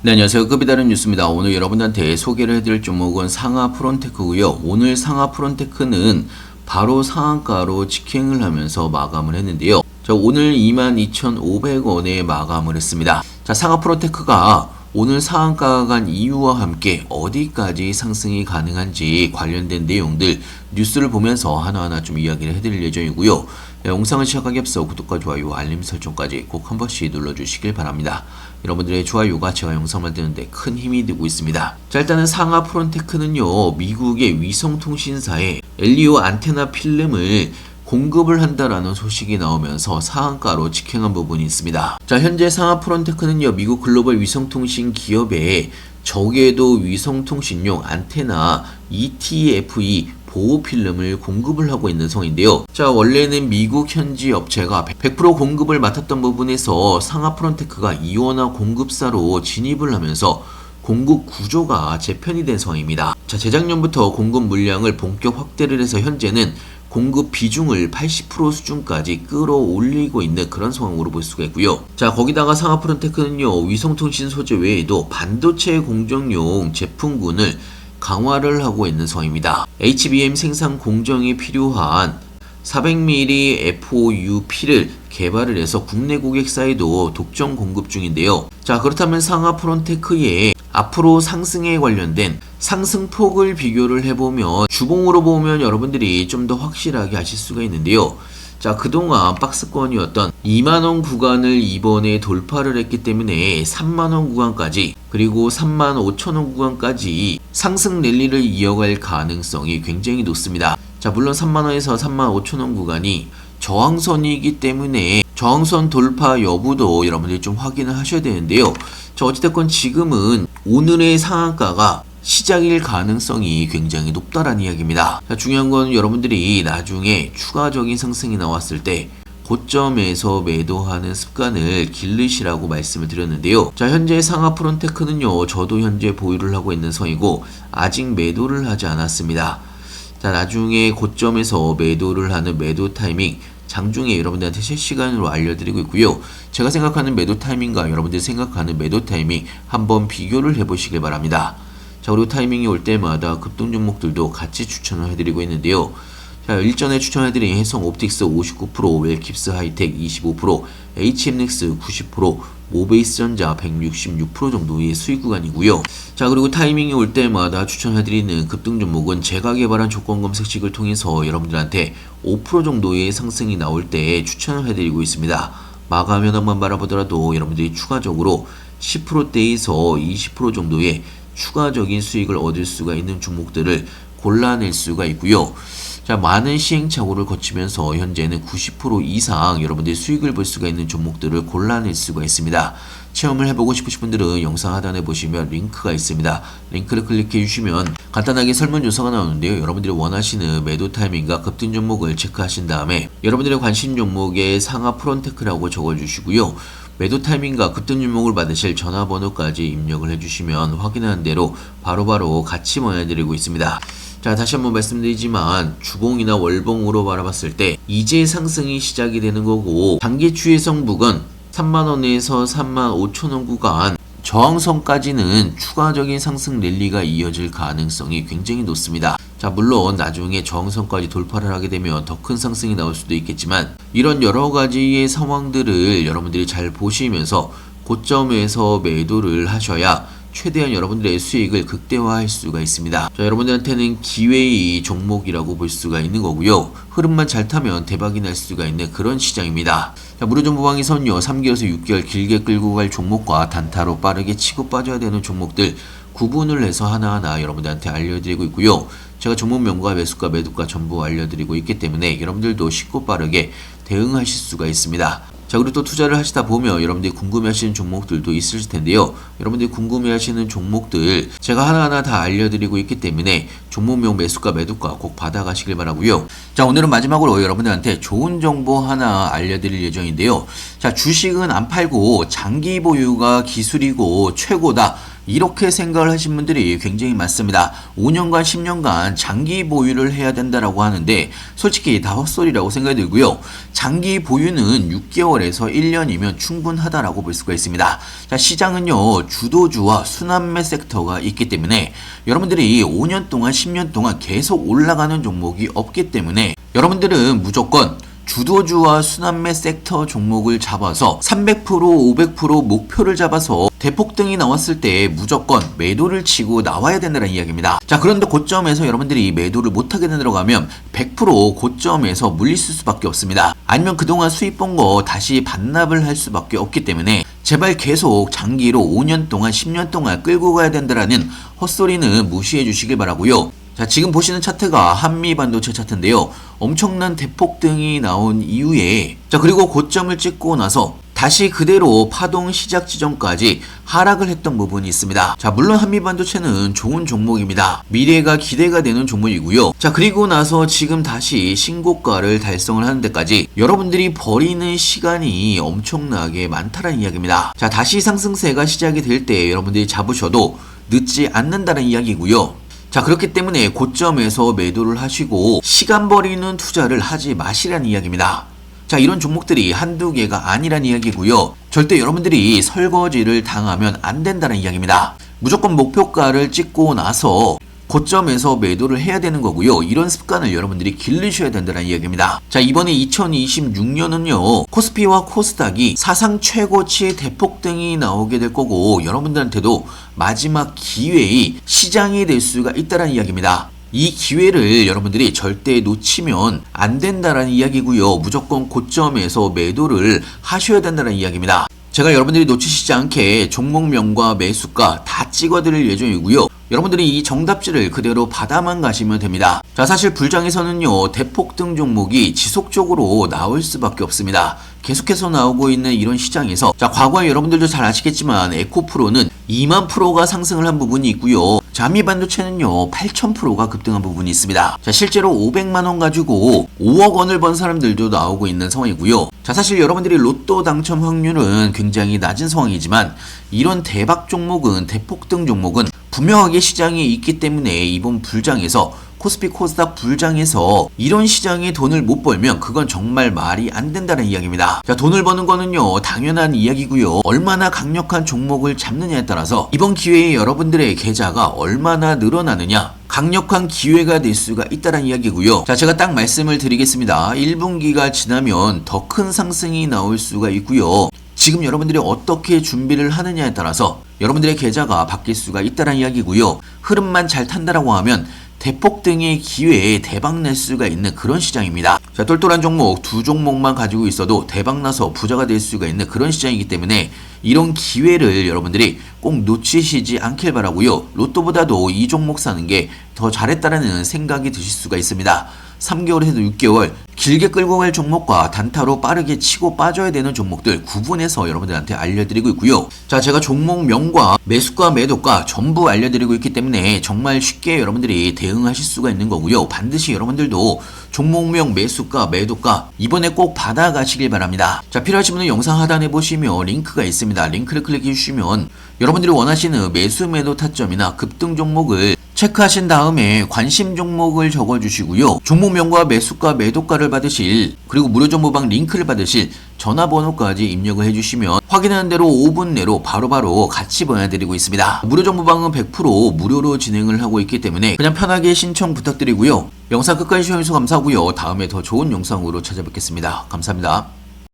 네, 안녕하세요. 급이 다른 뉴스입니다. 오늘 여러분들한테 소개를 해드릴 종목은 상하 프론테크고요. 오늘 상하 프론테크는 바로 상한가로 직행을 하면서 마감을 했는데요. 자, 오늘 22,500원에 마감을 했습니다. 자, 상하 프론테크가 오늘 상한가가 간 이유와 함께 어디까지 상승이 가능한지 관련된 내용들 뉴스를 보면서 하나하나 좀 이야기를 해드릴 예정이고요. 네, 영상을 시작하기 앞서 구독과 좋아요, 알림 설정까지 꼭 한 번씩 눌러주시길 바랍니다. 여러분들의 좋아요가 제가 영상 만드는데 큰 힘이 되고 있습니다. 자, 일단은 상하 프론테크는요, 미국의 위성통신사에 LEO 안테나 필름을 공급을 한다라는 소식이 나오면서 상한가로 직행한 부분이 있습니다. 자, 현재 상하 프론테크는요, 미국 글로벌 위성통신 기업에 저궤도 위성통신용 안테나 ETFE 보호 필름을 공급을 하고 있는 성인데요. 자, 원래는 미국 현지 업체가 100% 공급을 맡았던 부분에서 상하 프론테크가 이원화 공급사로 진입을 하면서 공급 구조가 재편이 된 상황입니다. 자, 재작년부터 공급 물량을 본격 확대를 해서 현재는 공급 비중을 80% 수준까지 끌어올리고 있는 그런 상황으로 볼 수가 있고요. 자, 거기다가 상하 프론테크는요, 위성통신 소재 외에도 반도체 공정용 제품군을 강화를 하고 있는 상황입니다. HBM 생산 공정이 필요한 400mm FOUP를 개발을 해서 국내 고객사에도 독점 공급 중인데요. 자, 그렇다면 상하 프론테크의 앞으로 상승에 관련된 상승폭을 비교를 해보면 주봉으로 보면 여러분들이 좀 더 확실하게 아실 수가 있는데요. 자, 그동안 박스권이었던 2만원 구간을 이번에 돌파를 했기 때문에 3만원 구간까지 그리고 3만 5천원 구간까지 상승 랠리를 이어갈 가능성이 굉장히 높습니다. 자, 물론 3만원에서 3만 5천원 구간이 저항선이기 때문에 저항선 돌파 여부도 여러분들이 좀 확인을 하셔야 되는데요. 자, 어찌됐건 지금은 오늘의 상한가가 시작일 가능성이 굉장히 높다라는 이야기입니다. 자, 중요한 건 여러분들이 나중에 추가적인 상승이 나왔을 때 고점에서 매도하는 습관을 기르시라고 말씀을 드렸는데요. 자, 현재 상하 프론테크는요, 저도 현재 보유를 하고 있는 성이고, 아직 매도를 하지 않았습니다. 자, 나중에 고점에서 매도를 하는 매도 타이밍, 장중에 여러분들한테 실시간으로 알려드리고 있고요. 제가 생각하는 매도 타이밍과 여러분들이 생각하는 매도 타이밍 한번 비교를 해보시길 바랍니다. 자, 그리고 타이밍이 올 때마다 급등 종목들도 같이 추천을 해드리고 있는데요. 자, 일전에 추천해드린 해성 옵틱스 59%, 웰킵스 하이텍 25%, HMX 90%, 모베이스 전자 166% 정도의 수익 구간이고요. 자, 그리고 타이밍이 올 때마다 추천해드리는 급등 종목은 제가 개발한 조건 검색식을 통해서 여러분들한테 5% 정도의 상승이 나올 때 추천을 해드리고 있습니다. 마감 현황만 바라보더라도 여러분들이 추가적으로 10%대에서 20% 정도의 추가적인 수익을 얻을 수가 있는 종목들을 골라낼 수가 있고요. 자, 많은 시행착오를 거치면서 현재는 90% 이상 여러분들이 수익을 볼 수가 있는 종목들을 골라낼 수가 있습니다. 체험을 해보고 싶으신 분들은 영상 하단에 보시면 링크가 있습니다. 링크를 클릭해 주시면 간단하게 설문조사가 나오는데요. 여러분들이 원하시는 매도 타이밍과 급등 종목을 체크하신 다음에 여러분들의 관심 종목의 상하 프론테크라고 적어주시고요. 매도 타이밍과 급등 종목을 받으실 전화번호까지 입력을 해주시면 확인하는 대로 바로바로 같이 보내드리고 있습니다. 자, 다시 한번 말씀드리지만 주봉이나 월봉으로 바라봤을 때 이제 상승이 시작이 되는 거고 단기 추이성 부근 3만원에서 3만 5천원 구간 저항선까지는 추가적인 상승 랠리가 이어질 가능성이 굉장히 높습니다. 자, 물론 나중에 저항선까지 돌파를 하게 되면 더 큰 상승이 나올 수도 있겠지만 이런 여러 가지의 상황들을 여러분들이 잘 보시면서 고점에서 매도를 하셔야 최대한 여러분들의 수익을 극대화할 수가 있습니다. 자, 여러분들한테는 기회의 종목이라고 볼 수가 있는 거고요. 흐름만 잘 타면 대박이 날 수가 있는 그런 시장입니다. 자, 무료정보방에서는요, 3개월에서 6개월 길게 끌고 갈 종목과 단타로 빠르게 치고 빠져야 되는 종목들 구분을 해서 하나하나 여러분들한테 알려드리고 있고요. 제가 종목 명과 매수가 매도가 전부 알려드리고 있기 때문에 여러분들도 쉽고 빠르게 대응하실 수가 있습니다. 자, 그리고 또 투자를 하시다 보면 여러분들이 궁금해하시는 종목들도 있을 텐데요. 여러분들이 궁금해하시는 종목들 제가 하나하나 다 알려드리고 있기 때문에 종목명 매수가 매도가 꼭 받아가시길 바라고요. 자, 오늘은 마지막으로 여러분들한테 좋은 정보 하나 알려드릴 예정인데요. 자, 주식은 안 팔고 장기 보유가 기술이고 최고다. 이렇게 생각을 하신 분들이 굉장히 많습니다. 5년간 10년간 장기 보유를 해야 된다라고 하는데 솔직히 다 헛소리라고 생각이 들고요. 장기 보유는 6개월에서 1년이면 충분하다라고 볼 수가 있습니다. 자, 시장은요. 주도주와 순환매 섹터가 있기 때문에 여러분들이 5년 동안 10년 동안 계속 올라가는 종목이 없기 때문에 여러분들은 무조건 주도주와 순환매 섹터 종목을 잡아서 300% 500% 목표를 잡아서 대폭등이 나왔을 때 무조건 매도를 치고 나와야 된다는 이야기입니다. 자 그런데 고점에서 여러분들이 매도를 못하게 들어가면 100% 고점에서 물리실 수밖에 없습니다. 아니면 그동안 수입 본 거 다시 반납을 할 수밖에 없기 때문에 제발 계속 장기로 5년 동안 10년 동안 끌고 가야 된다라는 헛소리는 무시해 주시길 바라고요. 자, 지금 보시는 차트가 한미 반도체 차트인데요. 엄청난 대폭등이 나온 이후에 자, 그리고 고점을 찍고 나서 다시 그대로 파동 시작 지점까지 하락을 했던 부분이 있습니다. 자, 물론 한미 반도체는 좋은 종목입니다. 미래가 기대가 되는 종목이고요. 자, 그리고 나서 지금 다시 신고가를 달성을 하는 데까지 여러분들이 버리는 시간이 엄청나게 많다는 이야기입니다. 자, 다시 상승세가 시작이 될 때 여러분들이 잡으셔도 늦지 않는다는 이야기고요. 자, 그렇기 때문에 고점에서 매도를 하시고 시간 버리는 투자를 하지 마시라는 이야기입니다. 자, 이런 종목들이 한두 개가 아니란 이야기고요. 절대 여러분들이 설거지를 당하면 안 된다는 이야기입니다. 무조건 목표가를 찍고 나서 고점에서 매도를 해야 되는 거고요. 이런 습관을 여러분들이 기르셔야 된다는 이야기입니다. 자, 이번에 2026년은요. 코스피와 코스닥이 사상 최고치 대폭등이 나오게 될 거고 여러분들한테도 마지막 기회의 시장이 될 수가 있다는 이야기입니다. 이 기회를 여러분들이 절대 놓치면 안 된다라는 이야기고요. 무조건 고점에서 매도를 하셔야 된다는 이야기입니다. 제가 여러분들이 놓치시지 않게 종목명과 매수가 다 찍어드릴 예정이고요. 여러분들이 이 정답지를 그대로 받아만 가시면 됩니다. 자, 사실 불장에서는요, 대폭 등 종목이 지속적으로 나올 수밖에 없습니다. 계속해서 나오고 있는 이런 시장에서 자 과거에 여러분들도 잘 아시겠지만 에코프로는 2만 프로가 상승을 한 부분이 있고요. 자미 반도체는요 8천 프로가 급등한 부분이 있습니다. 자 실제로 500만 원 가지고 5억 원을 번 사람들도 나오고 있는 상황이고요. 자 사실 여러분들이 로또 당첨 확률은 굉장히 낮은 상황이지만 이런 대박 종목은 대폭등 종목은 분명하게 시장에 있기 때문에 이번 불장에서 코스피 코스닥 불장에서 이런 시장에 돈을 못 벌면 그건 정말 말이 안 된다는 이야기입니다. 자, 돈을 버는 거는요, 당연한 이야기고요. 얼마나 강력한 종목을 잡느냐에 따라서 이번 기회에 여러분들의 계좌가 얼마나 늘어나느냐, 강력한 기회가 될 수가 있다는 이야기고요. 자, 제가 딱 말씀을 드리겠습니다. 1분기가 지나면 더 큰 상승이 나올 수가 있고요. 지금 여러분들이 어떻게 준비를 하느냐에 따라서 여러분들의 계좌가 바뀔 수가 있다는 이야기고요. 흐름만 잘 탄다라고 하면 대폭 등의 기회에 대박 낼 수가 있는 그런 시장입니다. 자, 똘똘한 종목 두 종목만 가지고 있어도 대박 나서 부자가 될 수가 있는 그런 시장이기 때문에 이런 기회를 여러분들이 꼭 놓치시지 않길 바라고요. 로또보다도 이 종목 사는 게 더 잘했다라는 생각이 드실 수가 있습니다. 3개월에서 6개월 길게 끌고 갈 종목과 단타로 빠르게 치고 빠져야 되는 종목들 구분해서 여러분들한테 알려드리고 있고요. 자, 제가 종목명과 매수가 매도가 전부 알려드리고 있기 때문에 정말 쉽게 여러분들이 대응하실 수가 있는 거고요. 반드시 여러분들도 종목명 매수가 매도가 이번에 꼭 받아가시길 바랍니다. 자, 필요하신 분은 영상 하단에 보시면 링크가 있습니다. 링크를 클릭해 주시면 여러분들이 원하시는 매수 매도 타점이나 급등 종목을 체크하신 다음에 관심 종목을 적어주시고요. 종목명과 매수가, 매도가를 받으실 그리고 무료 정보방 링크를 받으실 전화번호까지 입력을 해주시면 확인하는 대로 5분 내로 바로바로 바로 같이 보내드리고 있습니다. 무료 정보방은 100% 무료로 진행을 하고 있기 때문에 그냥 편하게 신청 부탁드리고요. 영상 끝까지 시청해주셔서 감사하고요. 다음에 더 좋은 영상으로 찾아뵙겠습니다. 감사합니다.